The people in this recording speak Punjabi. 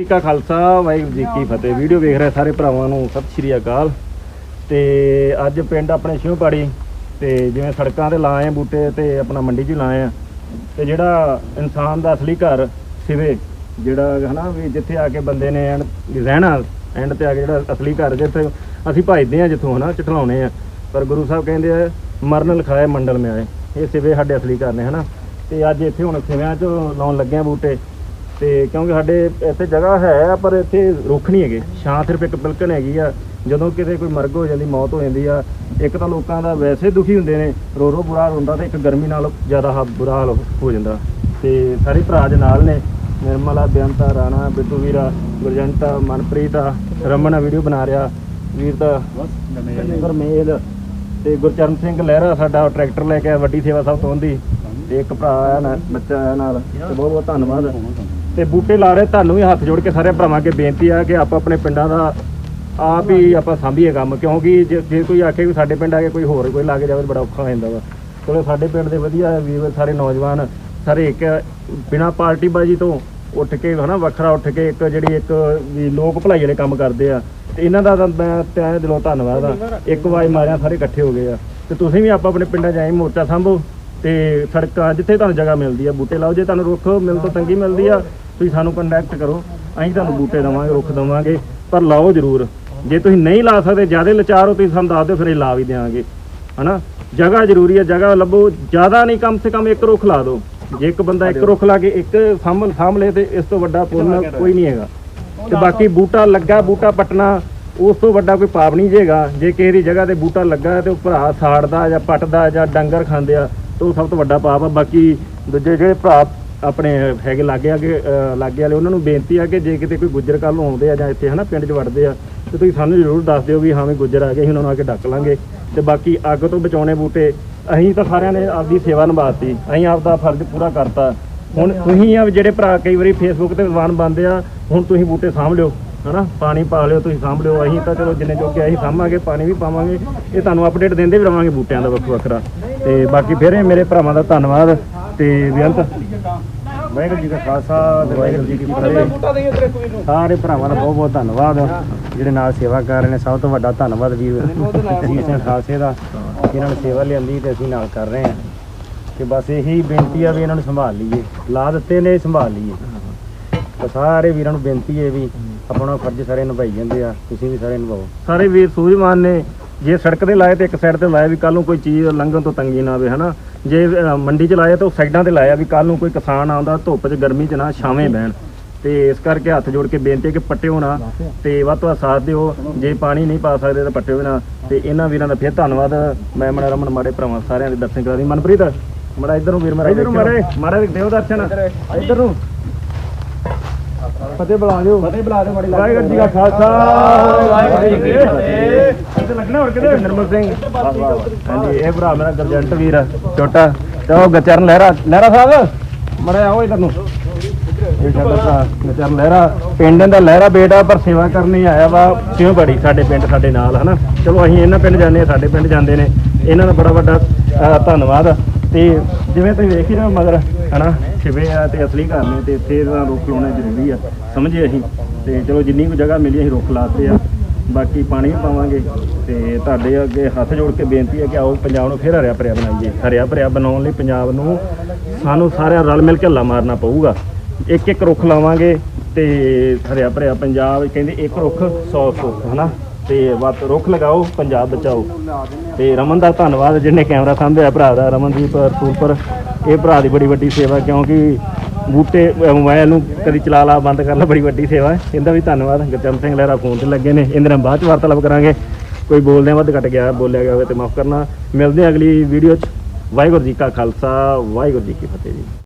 ਸ੍ਰੀ ਕਾ ਖਾਲਸਾ, ਵਾਹਿਗੁਰੂ ਜੀ ਕੀ ਫਤਿਹ। ਵੀਡੀਓ ਵੇਖ ਰਹੇ ਸਾਰੇ ਭਰਾਵਾਂ ਨੂੰ, ਸਤਿ ਸ਼੍ਰੀ ਅਕਾਲ। ਤੇ ਅੱਜ ਪਿੰਡ ਆਪਣੇ ਸ਼ਿਵਪਾੜੀ ਤੇ ਜਿਵੇਂ ਸੜਕਾਂ ਤੇ ਲਾਏ ਆ ਬੂਟੇ ਤੇ ਆਪਣਾ ਮੰਡੀ 'ਚ ਲਾਏ ਆ। ਤੇ ਜਿਹੜਾ ਇਨਸਾਨ ਦਾ ਅਸਲੀ ਘਰ ਸਿਵੇ, ਜਿਹੜਾ ਹਨਾ ਵੀ ਜਿੱਥੇ ਆ ਕੇ ਬੰਦੇ ਨੇ ਐਂਡ ਰਹਿਣਾ, ਐਂਡ ਤੇ ਆ ਕੇ ਜਿਹੜਾ ਅਸਲੀ ਘਰ ਜਿੱਥੇ ਅਸੀਂ ਭਜਦੇ ਆ ਜਿੱਥੋਂ ਹਨਾ ਚਟਲਾਉਣੇ ਆ। ਪਰ ਗੁਰੂ ਸਾਹਿਬ ਕਹਿੰਦੇ ਆ, ਮਰਨ ਲਿਖਾਏ, ਮੰਡਲ ਮੇ ਆਏ ਇਹ ਸਿਵੇ ਸਾਡੇ ਅਸਲੀ ਘਰ ਨੇ ਹਨਾ। ਤੇ ਅੱਜ ਇੱਥੇ ਹੁਣ ਸਿਵਿਆਂ 'ਚ ਲਾਉਣ ਲੱਗੇ ਆ ਬੂਟੇ। ਤੇ ਕਿਉਂਕਿ ਸਾਡੇ ਇੱਥੇ ਜਗ੍ਹਾ ਹੈ ਪਰ ਇੱਥੇ ਰੁੱਖ ਨਹੀਂ ਹੈਗੇ। ਛਾਂ ਸਿਰਫ ਇੱਕ ਬਿਲਕੁਲ ਹੈਗੀ ਆ। ਜਦੋਂ ਕਿਤੇ ਕੋਈ ਮਰਗ ਹੋ ਜਾਂਦੀ ਮੌਤ ਹੋ ਜਾਂਦੀ ਆ ਇੱਕ ਤਾਂ ਲੋਕਾਂ ਦਾ ਵੈਸੇ ਦੁਖੀ ਹੁੰਦੇ ਨੇ ਰੋ ਰੋ ਬੁਰਾ ਹੁੰਦਾ ਤੇ ਇੱਕ ਗਰਮੀ ਨਾਲ ਜ਼ਿਆਦਾ ਹਾ- ਬੁਰਾ ਹਾਲ ਹੋ ਜਾਂਦਾ। ਤੇ ਸਾਰੇ ਭਰਾ ਦੇ ਨਾਲ ਨੇ ਨਿਰਮਲਾ ਬੇਅੰਤਾ ਰਾਣਾ ਬਿੱਟੂ ਵੀਰਾ ਗੁਰਜੰਤਾ ਮਨਪ੍ਰੀਤ ਆ ਰਮਨ ਵੀਡੀਓ ਬਣਾ ਰਿਹਾ ਵੀਰ ਦਾ ਗਰਮੇਲ ਤੇ ਗੁਰਚਰਨ ਸਿੰਘ ਲਹਿਰਾ ਸਾਡਾ ਟਰੈਕਟਰ ਲੈ ਕੇ ਵੱਡੀ ਸੇਵਾ ਸਭ ਤੋਂ ਦੀ ਤੇ ਇੱਕ ਭਰਾ ਆਇਆ ਨਾਲ ਬੱਚਾ ਆਇਆ ਨਾਲ ਤੇ ਬਹੁਤ ਬਹੁਤ ਧੰਨਵਾਦ। ਤੇ ਬੂਟੇ ਲਾ ਰਹੇ ਤੁਹਾਨੂੰ ਵੀ ਹੱਥ ਜੋੜ ਕੇ ਸਾਰੇ ਭਰਾਵਾਂ ਅੱਗੇ ਬੇਨਤੀ ਆ ਕਿ ਆਪਾਂ ਆਪਣੇ ਪਿੰਡਾਂ ਦਾ ਆਪ ਹੀ ਆਪਾਂ ਸਾਂਭੀਏ ਕੰਮ ਕਿਉਂਕਿ ਜੇ ਜੇ ਕੋਈ ਆਖੇ ਵੀ ਸਾਡੇ ਪਿੰਡ ਆ ਕੇ ਕੋਈ ਹੋਰ ਕੋਈ ਲਾ ਕੇ ਜਾਵੇ ਤਾਂ ਬੜਾ ਔਖਾ ਹੋ ਜਾਂਦਾ ਵਾ। ਚਲੋ ਸਾਡੇ ਪਿੰਡ ਦੇ ਵਧੀਆ ਵੀਰ ਸਾਰੇ ਨੌਜਵਾਨ ਸਾਰੇ ਇੱਕ ਬਿਨਾ ਪਾਰਟੀ ਬਾਜੀ ਤੋਂ ਉੱਠ ਕੇ ਹਨਾ ਵੱਖਰਾ ਉੱਠ ਕੇ ਇੱਕ ਜਿਹੜੀ ਇੱਕ ਵੀ ਲੋਕ ਭਲਾਈ ਵਾਲੇ ਕੰਮ ਕਰਦੇ ਆ ਤੇ ਇਹਨਾਂ ਦਾ ਤਾਂ ਮੈਂ ਤੈਅ ਦਿਲੋਂ ਧੰਨਵਾਦ ਆ। ਇੱਕ ਵਾਰ ਮਾਰਿਆ ਸਾਰੇ ਇਕੱਠੇ ਹੋ ਗਏ ਆ। ਤੇ ਤੁਸੀਂ ਵੀ ਆਪਾਂ ਆਪਣੇ ਪਿੰਡਾਂ ਆਏ ਮੋਰਚਾ ਸੰਭੋ ਤੇ ਸੜਕਾਂ ਜਿੱਥੇ ਤੁਹਾਨੂੰ ਜਗ੍ਹਾ ਮਿਲਦੀ ਆ ਬੂਟੇ ਲਾਓ ਜੇ ਤੁਹਾਨੂੰ ਰੁੱਖ ਮਿਲ ਤੋਂ ਤੰਗੀ ਮਿਲਦੀ ਆ ਤੁਸੀਂ ਸਾਨੂੰ ਕੰਟੈਕਟ ਕਰੋ ਅਸੀਂ ਤੁਹਾਨੂੰ ਬੂਟੇ ਦੇਵਾਂਗੇ ਰੁੱਖ ਦੇਵਾਂਗੇ ਪਰ ਲਾਓ ਜ਼ਰੂਰ। ਜੇ ਤੁਸੀਂ ਨਹੀਂ ਲਾ ਸਕਦੇ ਜ਼ਿਆਦਾ ਲਾਚਾਰ ਹੋ ਤੁਸੀਂ ਸਾਨੂੰ ਦੱਸ ਦਿਓ ਫਿਰ ਇਹ ਲਾ ਵੀ ਦੇਵਾਂਗੇ ਹਨਾ? ਜਗ੍ਹਾ ਜ਼ਰੂਰੀ ਹੈ ਜਗ੍ਹਾ ਲੱਭੋ ਜ਼ਿਆਦਾ ਨਹੀਂ ਕਮ ਸੇ ਕਮ ਇੱਕ ਰੁੱਖ ਲਾ ਦਿਓ। ਜੇ ਇੱਕ ਬੰਦਾ ਇੱਕ ਰੁੱਖ ਲਾ ਕੇ ਇੱਕ ਸਾਂਭ ਸਾਂਭ ਲੇ ਤੇ ਇਸ ਤੋਂ ਵੱਡਾ ਪੁੰਨ ਕੋਈ ਨਹੀਂ ਹੈਗਾ। ਤੇ ਬਾਕੀ ਬੂਟਾ ਲੱਗਾ ਬੂਟਾ ਪਟਣਾ ਉਸ ਤੋਂ ਵੱਡਾ ਕੋਈ ਪਾਪ ਨਹੀਂ ਜੇਗਾ ਜੇ ਕਿਸੇ ਦੀ ਜਗ੍ਹਾ ਤੇ ਬੂਟਾ ਲੱਗਾ ਤੇ ਉਹ ਭਰਾ ਸਾੜਦਾ ਜਾਂ ਪੱਟਦਾ ਜਾਂ ਡੰਗਰ ਖਾਂਦੇ ਆ ਤੇ ਉਹ ਸਭ ਤੋਂ ਵੱਡਾ ਪਾਪ ਆ। ਬਾਕੀ ਦੂਜੇ ਜਿਹੜੇ ਭਰਾ ਆਪਣੇ ਹੈਗੇ ਲਾਗੇ ਆਗੇ ਲਾਗੇ ਵਾਲੇ, ਉਹਨਾਂ ਨੂੰ ਬੇਨਤੀ ਆ ਕਿ ਜੇ ਕਿਤੇ ਕੋਈ ਗੁੱਜਰ ਕੱਲ ਨੂੰ ਆਉਂਦੇ ਆ ਜਾਂ ਇੱਥੇ ਹਨਾ ਪਿੰਡ 'ਚ ਵੜਦੇ ਆ, ਤੇ ਤੁਸੀਂ ਸਾਨੂੰ ਜ਼ਰੂਰ ਦੱਸ ਦਿਓ ਵੀ ਹਾਂ ਵੀ ਗੁੱਜਰ ਆ ਗਏ, ਅਸੀਂ ਉਹਨਾਂ ਨੂੰ ਆ ਕੇ ਡੱਕ ਲਾਂਗੇ। ਤੇ ਬਾਕੀ ਅੱਗ ਤੋਂ ਬਚਾਉਣੇ ਬੂਟੇ, ਅਸੀਂ ਤਾਂ ਸਾਰਿਆਂ ਨੇ ਆਪਦੀ ਸੇਵਾ ਨਿਭਾਤੀ, ਅਸੀਂ ਆਪਦਾ ਫਰਜ਼ ਪੂਰਾ ਕਰਤਾ। ਹੁਣ ਤੁਸੀਂ ਆ ਵੀ ਜਿਹੜੇ ਭਰਾ ਕਈ ਵਾਰੀ ਫੇਸਬੁੱਕ ਤੇ ਵਿਦਵਾਨ ਬਣਦੇ ਆ, ਹੁਣ ਤੁਸੀਂ ਬੂਟੇ ਸਾਂਭ ਲਿਓ, ਹਨਾ? ਪਾਣੀ ਪਾ ਲਿਓ, ਤੁਸੀਂ ਸਾਂਭ ਲਿਓ, ਅਸੀਂ ਤਾਂ ਚਲੋ ਜਿੰਨੇ ਜੋਗੇ ਅਸੀਂ ਸਾਂਭਾਂਗੇ, ਪਾਣੀ ਵੀ ਪਾਵਾਂਗੇ, ਇਹ ਤੁਹਾਨੂੰ ਅਪਡੇਟ ਦਿੰਦੇ ਵੀ ਰਵਾਂਗੇ ਬੂਟਿਆਂ ਦਾ ਵੱਖੋ ਵੱਖਰਾ ਤੇ ਬਾਕੀ ਫਿਰ ਇਹ ਮੇਰੇ ਭਰਾਵਾਂ ਦਾ ਧੰਨਵਾਦ, ਤੇ ਬੇਅੰਤ। ਵਾਹਿਗੁਰੂ ਜੀ ਕਾ ਖਾਲਸਾ ਤੇ ਵਾਹਿਗੁਰੂ ਜੀ ਕੀ ਫਤਿਹ। ਸਾਰੇ ਭਰਾਵਾਂ ਦਾ ਬਹੁਤ ਬਹੁਤ ਧੰਨਵਾਦ। ਜਿਹੜੇ ਨਾਲ ਸੇਵਾ ਕਰ ਰਹੇ ਨੇ ਸਭ ਤੋਂ ਵੱਡਾ ਧੰਨਵਾਦ ਵੀਰ। ਜੀ ਸਿੰਘ ਖਾਲਸੇ ਦਾ ਇਹਨਾਂ ਨੇ ਸੇਵਾ ਲਿਆਂਦੀ ਤੇ ਅਸੀਂ ਨਾਲ ਕਰ ਰਹੇ ਹਾਂ। ਕਿ ਬਸ ਇਹੀ ਬੇਨਤੀ ਆ ਵੀ ਇਹਨਾਂ ਨੂੰ ਸੰਭਾਲ ਲਈਏ। ਲਾ ਦਿੱਤੇ ਨੇ ਸੰਭਾਲ ਲਈਏ। ਤਾਂ ਸਾਰੇ ਵੀਰਾਂ ਨੂੰ ਬੇਨਤੀ ਹੈ ਵੀ ਆਪਣਾ ਫਰਜ਼ ਸਾਰੇ ਨਿਭਾਈ ਜਾਂਦੇ ਆ। ਤੁਸੀਂ ਵੀ ਸਾਰੇ ਨਿਭਾਓ। ਸਾਰੇ ਵੀਰ ਸੂਝਵਾਨ ਨੇ। ਜੇ ਸੜਕ ਤੇ ਲਾਏ ਤੇ ਇੱਕ ਸਾਈਡ ਤੇ ਲਾਇਆ ਵੀ ਕੱਲ ਨੂੰ ਕੋਈ ਚੀਜ਼ ਲੰਘਣ ਤੋਂ ਤੰਗੀ ਨਾ ਆਵੇ ਹਨਾ? ਜੇ ਮੰਡੀ 'ਚ ਲਾਇਆ ਤਾਂ ਉਹ ਸਾਈਡਾਂ ਤੇ ਲਾਇਆ ਵੀ ਕੱਲ ਨੂੰ ਕੋਈ ਕਿਸਾਨ ਆਉਂਦਾ ਧੁੱਪ 'ਚ ਗਰਮੀ 'ਚ ਨਾ ਛਾਵੇਂ ਬਹਿਣ। ਤੇ ਇਸ ਕਰਕੇ ਹੱਥ ਜੋੜ ਕੇ ਬੇਨਤੀ ਹੈ ਕਿ ਪੱਟਿਓ ਨਾ ਤੇ ਵੱਧ ਤੋਂ ਸਾਥ ਦਿਓ। ਜੇ ਪਾਣੀ ਨਹੀਂ ਪਾ ਸਕਦੇ ਤਾਂ ਪੱਟਿਓ ਨਾ। ਤੇ ਇਹਨਾਂ ਵੀਰਾਂ ਦਾ ਫਿਰ ਧੰਨਵਾਦ। ਮੈਂ ਮਨ ਰਮਨ ਮਾੜੇ ਭਰਾਵਾਂ ਸਾਰਿਆਂ ਦੇ ਦਰਸ਼ਨ ਕਰਾ ਦੀ ਮਨਪ੍ਰੀਤ ਮੜਾ ਇੱਧਰ ਨੂੰ ਵੀਰ ਮੇਰਾ ਇੱਧਰ ਨੂੰ ਮਾਰੇ ਮਾਰੇ ਦਿਓ ਦਰਸ਼ਨ। ਇੱਧਰ ਨੂੰ। ਫਤਿਹ ਬੁਲਾ ਦਿਓ ਫਤਿਹ ਬੁਲਾ ਦਿਓ ਬੜੀ ਵਾਹਿਗੁਰੂ ਜੀ ਕਾ ਖਾਲਸਾ। ਵਾਹਿਗੁਰੂ ਜੀ ਕੀ ਫਤਿਹ। ਇੱਥੇ ਲੱਗਣਾ ਹੋਰ ਕਿਤੇ? ਨਿਰਮਲ ਸਿੰਘ। ਹਾਂਜੀ ਇਹ ਭਰਾ ਮੇਰਾ ਗਰਜੰਟ ਵੀਰ ਆ, ਛੋਟਾ। ਤੇ ਉਹ ਗਚਰਨ ਲਹਿਰਾ ਲਹਿਰਾ ਸਾਹਿਬ? ਮੜਾ ਆਓ ਇਧਰ ਨੂੰ ਇਹ ਸਾਡਾ ਭਰਾ ਗਚਰਨ ਲਹਿਰਾ। ਪਿੰਡ ਦਾ ਲਹਿਰਾ ਬੇਟਾ ਪਰ ਸੇਵਾ ਕਰਨੀ ਆਇਆ ਵਾ। ਸਿਉਂ ਬੜੀ ਸਾਡੇ ਪਿੰਡ ਸਾਡੇ ਨਾਲ ਹਨਾ? ਚਲੋ ਅਸੀਂ ਇਹਨਾਂ ਪਿੰਡ ਜਾਂਦੇ ਆ ਸਾਡੇ ਪਿੰਡ ਜਾਂਦੇ ਨੇ। ਇਹਨਾਂ ਦਾ ਬੜਾ ਵੱਡਾ ਅਹ, ਧੰਨਵਾਦ। ਤੇ ਜਿਵੇਂ ਤੁਸੀਂ ਵੇਖ ਹੀ ਰਹੇ ਹੋ ਮਗਰ ਹਨਾ? ਛਿਵੇ ਆ ਤੇ ਅਸਲੀ ਘਰ ਨੇ ਤੇ ਇੱਥੇ ਦਾ ਰੁੱਖ ਲਾਉਣਾ ਜ਼ਰੂਰੀ ਆ। ਸਮਝੇ ਅਸੀਂ। ਤੇ ਚਲੋ ਜਿੰਨੀ ਕੁ ਜਗ੍ਹਾ ਮਿਲੀ ਅਸੀਂ ਰੁੱਖ ਲਾਤੇ ਆ। ਬਾਕੀ ਪਾਣੀ ਪਾਵਾਂਗੇ ਤੇ ਤੁਹਾਡੇ ਅੱਗੇ ਹੱਥ ਜੋੜ ਕੇ ਬੇਨਤੀ ਹੈ ਕਿ ਆਓ ਪੰਜਾਬ ਨੂੰ ਫਿਰ ਹਰਿਆ ਭਰਿਆ ਬਣਾਈਏ। ਹਰਿਆ ਭਰਿਆ ਬਣਾਉਣ ਲਈ ਪੰਜਾਬ ਨੂੰ ਸਾਨੂੰ ਸਾਰਿਆਂ ਰਲ ਮਿਲ ਕੇ ਹੱਲਾ ਮਾਰਨਾ ਪਊਗਾ। ਇੱਕ ਇੱਕ ਰੁੱਖ ਲਾਵਾਂਗੇ ਤੇ ਹਰਿਆ ਭਰਿਆ ਪੰਜਾਬ ਕਹਿੰਦੇ ਇੱਕ ਰੁੱਖ 100 ਸੁੱਖ ਹਨਾ? ਤੇ ਵੱਧ ਰੁੱਖ ਲਗਾਓ, ਪੰਜਾਬ ਬਚਾਓ। ਤੇ ਰਮਨ ਦਾ ਧੰਨਵਾਦ ਜਿਹਨੇ ਕੈਮਰਾ ਸਾਂਭਿਆ ਭਰਾ ਦਾ, ਰਮਨਦੀਪ ਰਸੂਲਪੁਰ ਇਹ ਭਰਾ ਦੀ ਬੜੀ ਵੱਡੀ ਸੇਵਾ, ਕਿਉਂਕਿ ਬੂਟੇ, ਅਹ ਮੋਬਾਈਲ ਨੂੰ ਕਦੀ ਚਲਾ ਲਾ, ਬੰਦ ਕਰ ਲਾ, ਬੜੀ ਵੱਡੀ ਸੇਵਾ ਹੈ। ਇਹਦਾ ਵੀ ਧੰਨਵਾਦ। ਗੁਰਚਰਨ ਸਿੰਘ ਲਹਿਰਾ ਫੋਨ ਤੇ ਲੱਗੇ ਨੇ। ਇਹਦੇ ਨਾਲ ਬਾਅਦ ਚ ਵਾਰਤਾਲਾਪ ਕਰਾਂਗੇ। ਕੋਈ ਬੋਲਦਿਆਂ ਵੱਧ ਘਟ ਗਿਆ, ਬੋਲਿਆ ਗਿਆ ਹੋਵੇ ਤੇ ਮਾਫ ਕਰਨਾ। ਮਿਲਦੇ ਹਾਂ ਅਗਲੀ ਵੀਡੀਓ ਚ। ਵਾਹਿਗੁਰੂ ਜੀ ਕਾ ਖਾਲਸਾ, ਵਾਹਿਗੁਰੂ ਜੀ ਕੀ ਫਤਿਹ ਜੀ।